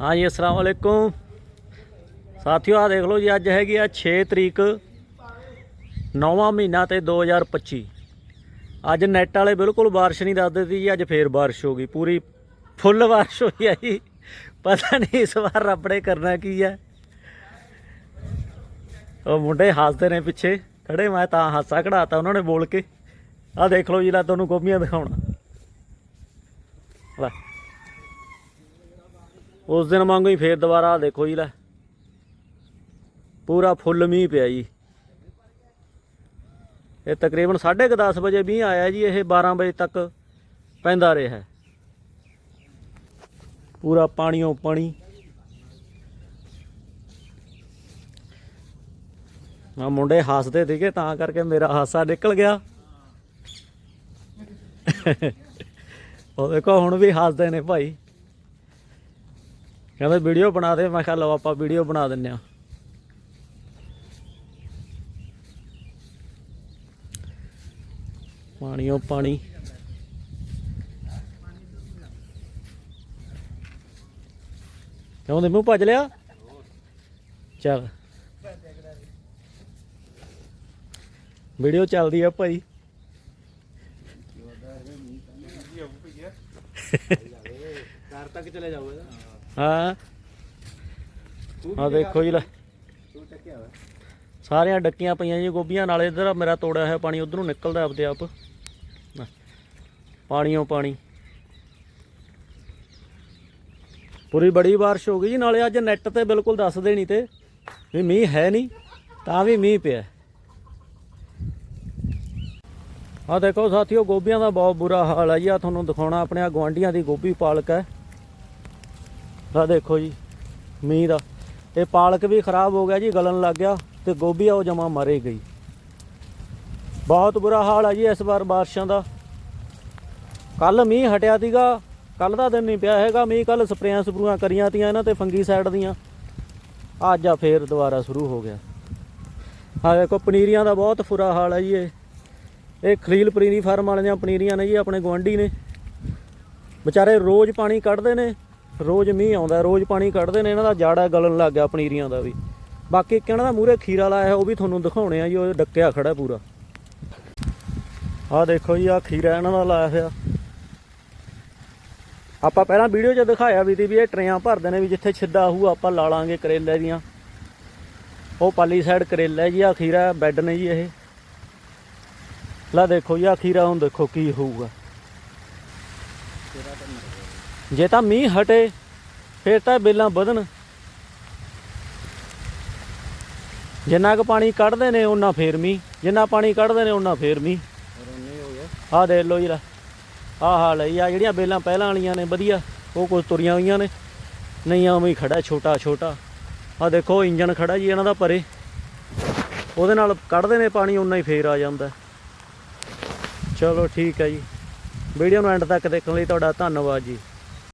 ਹਾਂ ਜੀ, ਅਸਲਾਮ ਵਾਲੇਕੁਮ ਸਾਥੀਓ ਆ ਦੇਖ ਲਓ ਜੀ, ਅੱਜ ਹੈਗੀ ਆ 6 ਤਰੀਕ, ਨੌਵਾਂ ਮਹੀਨਾ ਤੇ 2025 ਅੱਜ ਨੈਟ ਵਾਲੇ ਬਿਲਕੁਲ ਬਾਰਿਸ਼ ਨਹੀਂ ਦੱਸਦੇ ਸੀ ਜੀ, ਅੱਜ ਫੇਰ ਬਾਰਿਸ਼ ਹੋ ਗਈ, ਪੂਰੀ ਫੁੱਲ ਬਾਰਿਸ਼ ਹੋਈ ਆ ਜੀ। ਪਤਾ ਨਹੀਂ ਇਸ ਵਾਰ ਰੱਬ ਨੇ ਕਰਨਾ ਕੀ ਹੈ ਉਹ ਮੁੰਡੇ ਹੱਸਦੇ ਨੇ ਪਿੱਛੇ, ਖੜੇ, ਮੈਂ ਤਾਂ ਹਾਸਾ ਕਢਾਤਾ ਉਹਨਾਂ ਨੇ ਬੋਲ ਕੇ। ਆਹ ਦੇਖ ਲਓ ਜੀ, ਲੈ ਤੁਹਾਨੂੰ ਗੋਭੀਆਂ ਦਿਖਾਉਣਾ। ਲੈ। ਉਸ ਦਿਨ ਵਾਂਗੂ ਹੀ ਫੇਰ ਦੁਬਾਰਾ ਦੇਖੋ ਜੀ ਲੈ। ਪੂਰਾ ਫੁੱਲ ਮੀਂਹ ਪਿਆ ਜੀ। ਇਹ ਤਕਰੀਬਨ 10:30 ਵਜੇ ਮੀਂਹ ਆਇਆ ਜੀ, ਇਹ 12 ਵਜੇ ਤੱਕ ਪੈਂਦਾ ਰਿਹਾ ਪੂਰਾ ਪਾਣੀਓ ਪਾਣੀ। ਆ ਮੁੰਡੇ ਹੱਸਦੇ ਸੀਗੇ, ਤਾਂ ਕਰਕੇ ਮੇਰਾ ਹਾਸਾ ਨਿਕਲ ਗਿਆ। ਉਹ ਦੇਖੋ, ਹੁਣ ਵੀ ਹੱਸਦੇ ਨੇ ਭਾਈ। ਕਹਿੰਦੇ ਵੀਡੀਓ ਬਣਾ ਦੇ, ਮੈਂ ਕਿਹਾ ਲਓ ਆਪਾਂ ਵੀਡੀਓ ਬਣਾ ਦਿੰਨੇ ਆ ਪਾਣੀਓ, ਪਾਣੀ। ਕਿਉਂ ਦੇ ਮੂੰਹ ਭੱਜ ਲਿਆ? ਚੱਲ। ਵੀਡੀਓ ਚੱਲਦੀ ਆ ਭਾਈ। ਘਰ ਤੱਕ ਚਲੇ ਜਾਓਗੇ ਹਾਂ। ਆ ਦੇਖੋ ਜੀ ਲੈ। ਤੂੰ ਸਾਰੀਆਂ ਡੱਕੀਆਂ ਪਈਆਂ ਜੀ ਗੋਭੀਆਂ ਨਾਲ ਇਧਰ ਮੇਰਾ ਤੋੜਿਆ ਹੋਇਆ ਪਾਣੀ ਉਧਰੋਂ ਨਿਕਲਦਾ ਆਪਦੇ ਆਪ। ਲੈ, ਪਾਣੀਓ ਪਾਣੀ। ਪੂਰੀ ਬੜੀ ਬਾਰਿਸ਼ ਹੋ ਗਈ ਜੀ ਨਾਲੇ ਅੱਜ ਨੈਟ ਤੇ ਬਿਲਕੁਲ ਦੱਸ ਦੇਣੀ ਤੇ ਵੀ ਮੀਂਹ ਹੈ ਨਹੀਂ ਤਾਂ ਵੀ ਮੀਂਹ ਪਿਆ। ਆ ਦੇਖੋ ਸਾਥੀਓ ਗੋਭੀਆਂ ਦਾ ਬਹੁਤ ਬੁਰਾ ਹਾਲ ਹੈ ਜੀ ਆ ਤੁਹਾਨੂੰ ਦਿਖਾਉਣਾ ਆਪਣੇ ਆ ਗਵਾਂਡੀਆਂ ਦੀ ਗੋਭੀ ਪਾਲਕ ਹੈ। ਆ ਦੇਖੋ ਜੀ, ਮੀਂਹ ਦਾ। ਇਹ ਪਾਲਕ ਵੀ ਖਰਾਬ ਹੋ ਗਿਆ ਜੀ, ਗਲਣ ਲੱਗ ਗਿਆ ਤੇ ਗੋਭੀ ਆ, ਉਹ ਜਮਾ ਮਰੇ ਗਈ। ਬਹੁਤ ਬੁਰਾ ਹਾਲ ਆ ਜੀ ਇਸ ਵਾਰ ਬਾਰਿਸ਼ਾਂ ਦਾ। ਕੱਲ ਮੀਂਹ ਹਟਿਆ ਸੀਗਾ ਕੱਲ ਦਾ ਦਿਨ ਨਹੀਂ ਪਿਆ ਹੈਗਾ। ਮੀਂਹ ਕੱਲ ਸਪਰੇਆਂ ਸਪਰੂਆਂ ਕਰੀਆਂ ਤੀਆਂ ਇਹਨਾਂ ਤੇ ਫੰਗੀ ਸਾਈਡ ਦੀਆਂ। ਅੱਜ ਆ ਫੇਰ ਦੁਬਾਰਾ ਸ਼ੁਰੂ ਹੋ ਗਿਆ। ਆ ਦੇਖੋ, ਪਨੀਰੀਆਂ ਦਾ ਬਹੁਤ ਬੁਰਾ ਹਾਲ ਹੈ ਜੀ ਇਹ। ਇਹ ਖਲੀਲ ਪਨੀਰੀ ਫਾਰਮ ਵਾਲਿਆਂ ਦੀਆਂ ਪਨੀਰੀਆਂ ਨੇ ਜੀ, ਆਪਣੇ ਗਵਾਂਢੀ ਨੇ। ਵਿਚਾਰੇ ਰੋਜ਼ ਪਾਣੀ ਕੱਢਦੇ ਨੇ। ਰੋਜ਼ ਮੀਂਹ ਆਉਂਦਾ, ਰੋਜ਼ ਪਾਣੀ ਕੱਢਦੇ ਨੇ, ਇਹਨਾਂ ਦਾ ਜਾੜਾ ਗਲਣ ਲੱਗ ਗਿਆ ਪਨੀਰੀਆਂ ਦਾ ਵੀ। ਬਾਕੀ ਇੱਕ ਇਹਨਾਂ ਦਾ ਮੂਰੇ ਖੀਰਾ ਲਾਇਆ ਉਹ ਵੀ ਤੁਹਾਨੂੰ ਦਿਖਾਉਣੇ ਆ ਜੀ, ਉਹ ਡੱਕਿਆ ਖੜਾ ਪੂਰਾ। ਆਹ ਦੇਖੋ ਜੀ, ਆਹ ਖੀਰਾ ਇਹਨਾਂ ਦਾ ਲਾਇਆ ਹੋਇਆ। ਆਪਾਂ ਪਹਿਲਾਂ ਵੀਡੀਓ 'ਚ ਦਿਖਾਇਆ ਵੀ ਸੀ ਵੀ ਇਹ ਟਰੇਆਂ ਭਰਦੇ ਨੇ ਵੀ ਜਿੱਥੇ ਛਿੱਦਾ ਹੋਊ, ਆਪਾਂ ਲਾ ਲਾਂਗੇ ਕਰੇਲੇ ਦੀਆਂ। ਉਹ ਪਾਲੀ ਸਾਈਡ ਕਰੇਲਾ ਜੀ, ਆਹ ਖੀਰਾ ਬੈੱਡ ਨੇ ਜੀ ਇਹ। ਲਾ ਦੇਖੋ ਜੀ, ਆਹ ਖੀਰਾ ਹੁਣ ਦੇਖੋ ਕੀ ਹੋਊਗਾ। ਜੇ ਤਾਂ ਮੀਂਹ ਹਟੇ, ਫਿਰ ਤਾਂ ਬੇਲਾਂ ਵਧਣ। ਜਿੰਨਾ ਕੁ ਪਾਣੀ ਕੱਢਦੇ ਨੇ ਉਹਨਾਂ ਫੇਰ ਮੀਂਹ। ਜਿੰਨਾ ਪਾਣੀ ਕੱਢਦੇ ਨੇ ਉਹਨਾਂ ਫੇਰ ਮੀਂਹ। ਆਹ ਦੇਖ ਲਓ ਜੀ ਆਹ ਹਾਲ ਹੈ ਜੀ, ਆਹ ਜਿਹੜੀਆਂ ਬੇਲਾਂ ਪਹਿਲਾਂ ਵਾਲੀਆਂ ਨੇ, ਵਧੀਆ। ਉਹ ਕੁਝ ਤੁਰੀਆਂ ਹੋਈਆਂ ਨੇ। ਨਹੀਂ ਉਵੇਂ ਹੀ ਖੜਾ ਛੋਟਾ ਛੋਟਾ। ਆਹ ਦੇਖੋ ਇੰਜਨ ਖੜਾ ਜੀ ਇਹਨਾਂ ਦਾ ਪਰੇ ਉਹਦੇ ਨਾਲ ਕੱਢਦੇ ਨੇ ਪਾਣੀ ਉਨਾ ਹੀ ਫੇਰ ਆ ਜਾਂਦਾ ਚਲੋ ਠੀਕ ਹੈ ਜੀ। ਵੀਡੀਓ ਨੂੰ ਐਂਡ ਤੱਕ ਦੇਖਣ ਲਈ ਤੁਹਾਡਾ ਧੰਨਵਾਦ ਜੀ।